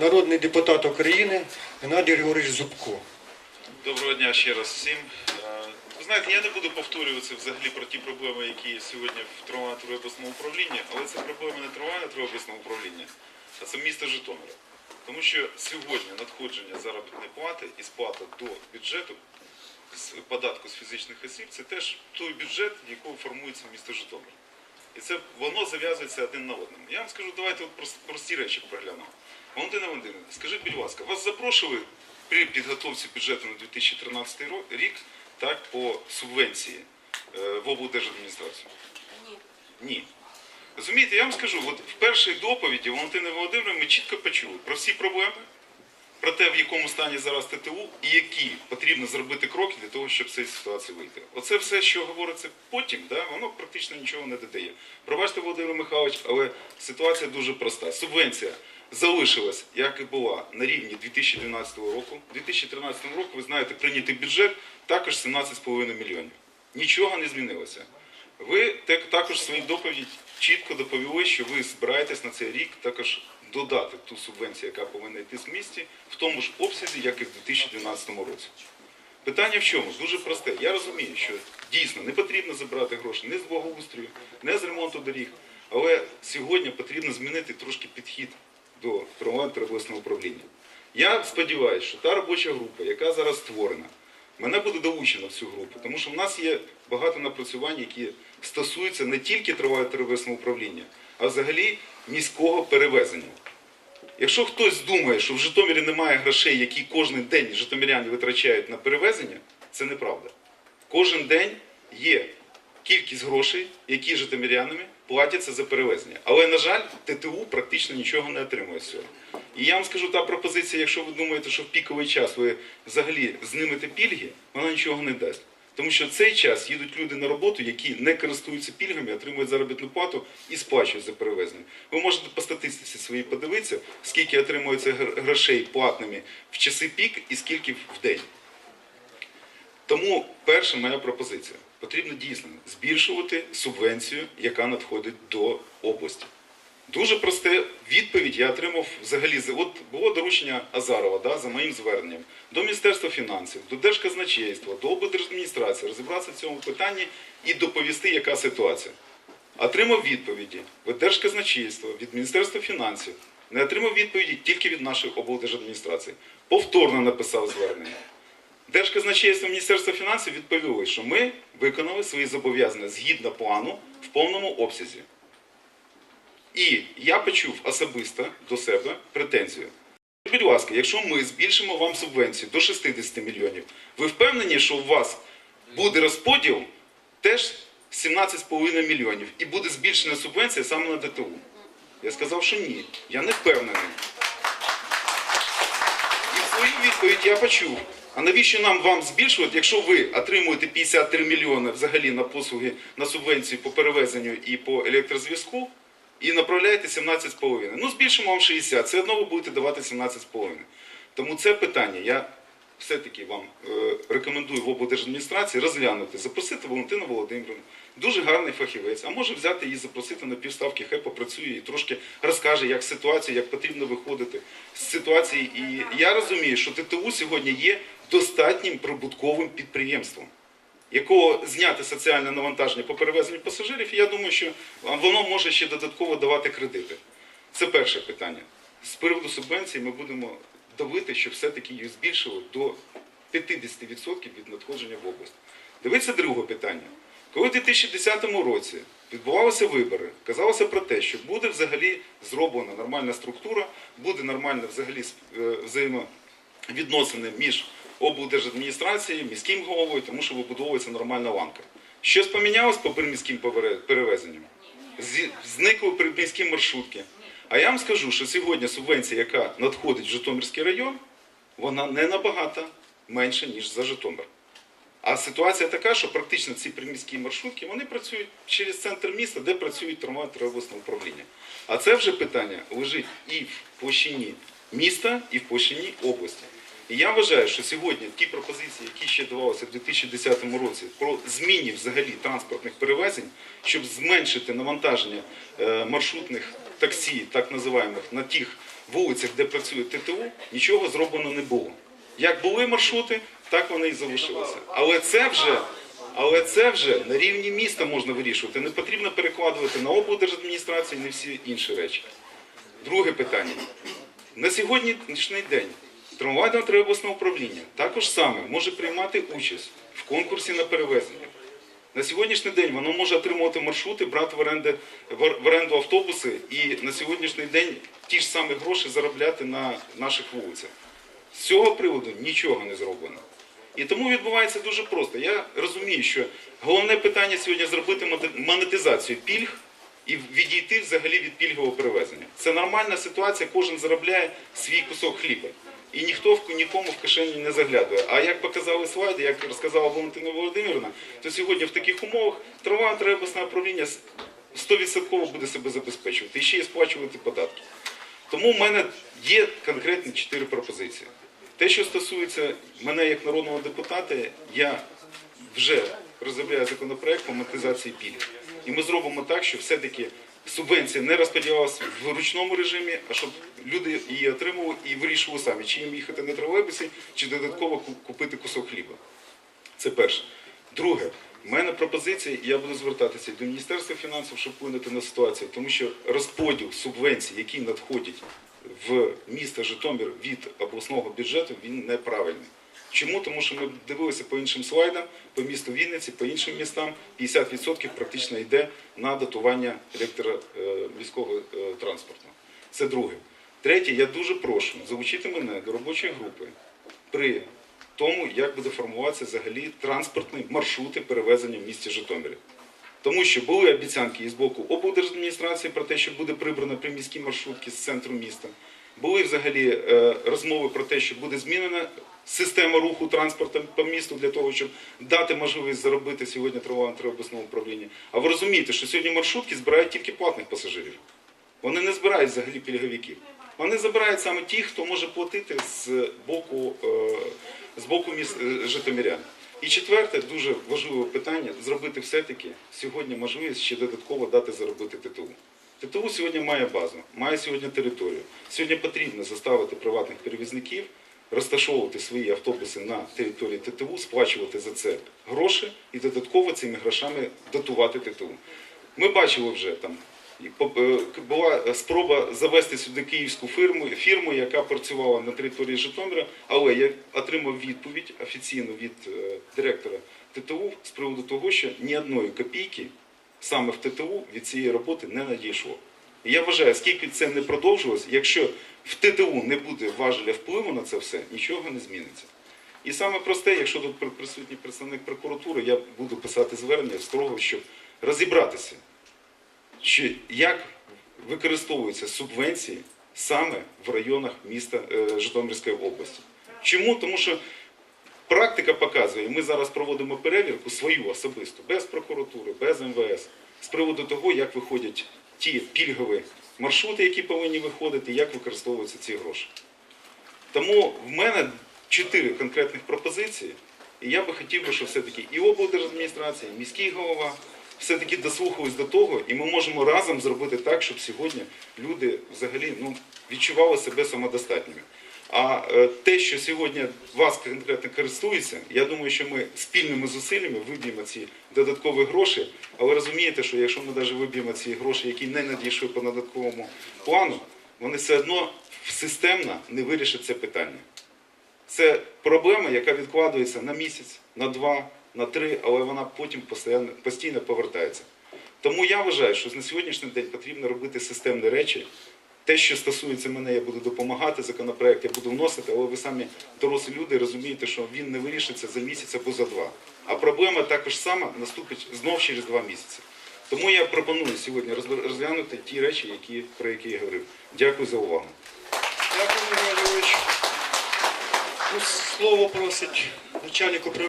народний депутат України Геннадій Григорович Зубко. Доброго дня ще раз всім. Е, Ви знаєте, я не буду повторюватися взагалі про ті проблеми, які сьогодні в травматурі обласному управлінні, але це проблеми не травматурі обласного управління, а це місто Житомира. Тому що сьогодні надходження заробітної плати і сплата до бюджету з податку з фізичних осіб це теж той бюджет, якого формується місто Житомир. І це воно зав'язується один на одному. Я вам скажу, давайте от прості речі проглянемо. Валентина Валентинівна, скажіть, будь ласка, вас запрошували при підготовці бюджету на 2013 рік так, по субвенції е, в облдержадміністрацію? Ні. Ні. Розумієте, я вам скажу, от в першій доповіді Валентини Володимирівни ми чітко почули про всі проблеми, про те, в якому стані зараз ТТУ і які потрібно зробити кроки для того, щоб з цієї ситуації вийти. Оце все, що говориться потім, да, воно практично нічого не додає. Пробачте, Володимир Михайлович, але ситуація дуже проста. Субвенція залишилась, як і була, на рівні 2012 року. У 2013 році, ви знаєте, прийнятий бюджет також 17,5 мільйонів. Нічого не змінилося. Ви також в своїй доповіді чітко доповіли, що ви збираєтесь на цей рік також додати ту субвенцію, яка повинна йти з місті, в тому ж обсязі, як і в 2012 році. Питання в чому? Дуже просте. Я розумію, що дійсно не потрібно забирати гроші не з благоустрою, не з ремонту доріг, але сьогодні потрібно змінити трошки підхід до травматичного обласного управління. Я сподіваюся, що та робоча група, яка зараз створена, мене буде долучено в цю групу, тому що в нас є багато напрацювань, які стосуються не тільки травматичного управління, а взагалі міського перевезення. Якщо хтось думає, що в Житомирі немає грошей, які кожен день житомиряни витрачають на перевезення, це неправда. Кожен день є кількість грошей, які житомирянами платяться за перевезення. Але, на жаль, ТТУ практично нічого не отримує з цього. І я вам скажу, та пропозиція, якщо ви думаєте, що в піковий час ви взагалі знимете пільги, вона нічого не дасть. Тому що в цей час їдуть люди на роботу, які не користуються пільгами, отримують заробітну плату і сплачують за перевезення. Ви можете по статистиці своїй подивитися, скільки отримується грошей платними в часи пік і скільки в день. Тому перша моя пропозиція. Потрібно дійсно збільшувати субвенцію, яка надходить до області. Дуже просте відповідь я отримав взагалі. От було доручення Азарова да, за моїм зверненням до Міністерства фінансів, до Держказначейства, до облдержадміністрації розібратися в цьому питанні і доповісти, яка ситуація. Отримав відповіді від Держказначейства, від Міністерства фінансів. Не отримав відповіді тільки від нашої облдержадміністрації. Повторно написав звернення. Держказначейство Міністерства фінансів відповіли, що ми виконали свої зобов'язання згідно плану в повному обсязі. І я почув особисто до себе претензію. Будь ласка, якщо ми збільшимо вам субвенцію до 60 мільйонів, ви впевнені, що у вас буде розподіл теж 17,5 мільйонів і буде збільшена субвенція саме на ДТУ? Я сказав, що ні. Я не впевнений. Свою відповідь я почув. А навіщо нам вам збільшувати, якщо ви отримуєте 53 мільйони взагалі на послуги на субвенції по перевезенню і по електрозв'язку, і направляєте 17,5. Ну, збільшимо вам 60, все одно ви будете давати 17,5. Тому це питання я все-таки вам е, рекомендую в облдержадміністрації розглянути, запросити Валентину Володимирівну. Дуже гарний фахівець, а може взяти її, запросити на півставки, хай попрацює і трошки розкаже, як ситуація, як потрібно виходити з ситуації. І я розумію, що ТТУ сьогодні є достатнім прибутковим підприємством якого зняти соціальне навантаження по перевезенню пасажирів, і я думаю, що воно може ще додатково давати кредити. Це перше питання. З приводу субвенції ми будемо давити, щоб все-таки їх збільшили до 50% від надходження в область. Дивіться друге питання. Коли в 2010 році відбувалися вибори, казалося про те, що буде взагалі зроблена нормальна структура, буде нормальне взагалі е, взаємовідносини між облдержадміністрацією, міським головою, тому що вибудовується нормальна ланка. Щось помінялось по приміським перевезенням? Зникли приміські маршрутки. А я вам скажу, що сьогодні субвенція, яка надходить в Житомирський район, вона не набагато менша, ніж за Житомир. А ситуація така, що практично ці приміські маршрутки вони працюють через центр міста, де працюють трамваї обласного управління. А це вже питання лежить і в площині міста, і в площині області. І я вважаю, що сьогодні ті пропозиції, які ще давалися в 2010 році, про зміні взагалі транспортних перевезень, щоб зменшити навантаження е, маршрутних таксі, так називаємих, на тих вулицях, де працює ТТУ, нічого зроблено не було. Як були маршрути, так вони і залишилися. Але це вже, але це вже на рівні міста можна вирішувати. Не потрібно перекладувати на облдержадміністрацію і на всі інші речі. Друге питання. На сьогоднішній день трамвайне обласне управління також саме може приймати участь в конкурсі на перевезення. На сьогоднішній день воно може отримувати маршрути, брати в оренду, в оренду автобуси і на сьогоднішній день ті ж самі гроші заробляти на наших вулицях. З цього приводу нічого не зроблено. І тому відбувається дуже просто. Я розумію, що головне питання сьогодні зробити монетизацію пільг і відійти взагалі від пільгового перевезення. Це нормальна ситуація, кожен заробляє свій кусок хліба. І ніхто нікому в кишені не заглядує. А як показали слайди, як розказала Валентина Володимирівна, то сьогодні в таких умовах трава обласне управління 100% буде себе забезпечувати і ще й сплачувати податки. Тому в мене є конкретні чотири пропозиції. Те, що стосується мене як народного депутата, я вже розробляю законопроект по монетизації пільг. І ми зробимо так, що все-таки субвенція не розподілялася в ручному режимі, а щоб люди її отримували і вирішували самі, чи їм їхати на тролейбусі, чи додатково купити кусок хліба. Це перше. Друге, в мене пропозиція, і я буду звертатися до Міністерства фінансів, щоб вплинути на ситуацію, тому що розподіл субвенцій, які надходять в місто Житомир від обласного бюджету, він неправильний. Чому? Тому що ми дивилися по іншим слайдам, по місту Вінниці, по іншим містам, 50% практично йде на датування електроміського е, транспорту. Це друге. Третє, я дуже прошу залучити мене до робочої групи при тому, як буде формуватися взагалі транспортні маршрути перевезення в місті Житомирі. Тому що були обіцянки і з боку облдержадміністрації про те, що буде прибрано приміські маршрутки з центру міста. Були взагалі е, розмови про те, що буде змінена система руху транспорту по місту для того, щоб дати можливість заробити сьогодні тривале обласного управління. А ви розумієте, що сьогодні маршрутки збирають тільки платних пасажирів. Вони не збирають взагалі пільговиків. Вони забирають саме ті, хто може платити з боку, е, з боку міст е, житомирян. І четверте, дуже важливе питання зробити все-таки сьогодні можливість ще додатково дати заробити ТТУ. ТТУ сьогодні має базу, має сьогодні територію. Сьогодні потрібно заставити приватних перевізників розташовувати свої автобуси на території ТТУ, сплачувати за це гроші і додатково цими грошами дотувати ТТУ. Ми бачили вже там. е, Була спроба завести сюди київську фірму, фірму, яка працювала на території Житомира, але я отримав відповідь офіційну від е, директора ТТУ з приводу того, що ні одної копійки саме в ТТУ від цієї роботи не надійшло. Я вважаю, скільки це не продовжилось, якщо в ТТУ не буде важеля впливу на це все, нічого не зміниться. І саме просте, якщо тут присутній представник прокуратури, я буду писати звернення з того, щоб розібратися, що як використовуються субвенції саме в районах міста е, Житомирської області. Чому? Тому що практика показує, ми зараз проводимо перевірку свою особисту, без прокуратури, без МВС, з приводу того, як виходять ті пільгові маршрути, які повинні виходити, як використовуються ці гроші. Тому в мене чотири конкретних пропозиції, і я би хотів би, щоб все-таки і облдержадміністрація, і міський голова все-таки дослухались до того, і ми можемо разом зробити так, щоб сьогодні люди взагалі ну, відчували себе самодостатніми. А е, те, що сьогодні вас конкретно користується, я думаю, що ми спільними зусиллями виб'ємо ці додаткові гроші. Але розумієте, що якщо ми навіть виб'ємо ці гроші, які не надійшли по додатковому плану, вони все одно системно не вирішать це питання. Це проблема, яка відкладується на місяць, на два, на три, але вона потім постійно, постійно повертається. Тому я вважаю, що на сьогоднішній день потрібно робити системні речі. Те, що стосується мене, я буду допомагати, законопроект я буду вносити, але ви самі дорослі люди розумієте, що він не вирішиться за місяць або за два. А проблема також сама наступить знов через два місяці. Тому я пропоную сьогодні розглянути ті речі, які, про які я говорив. Дякую за увагу. Дякую, Ігор Ну, Слово просить начальник управління.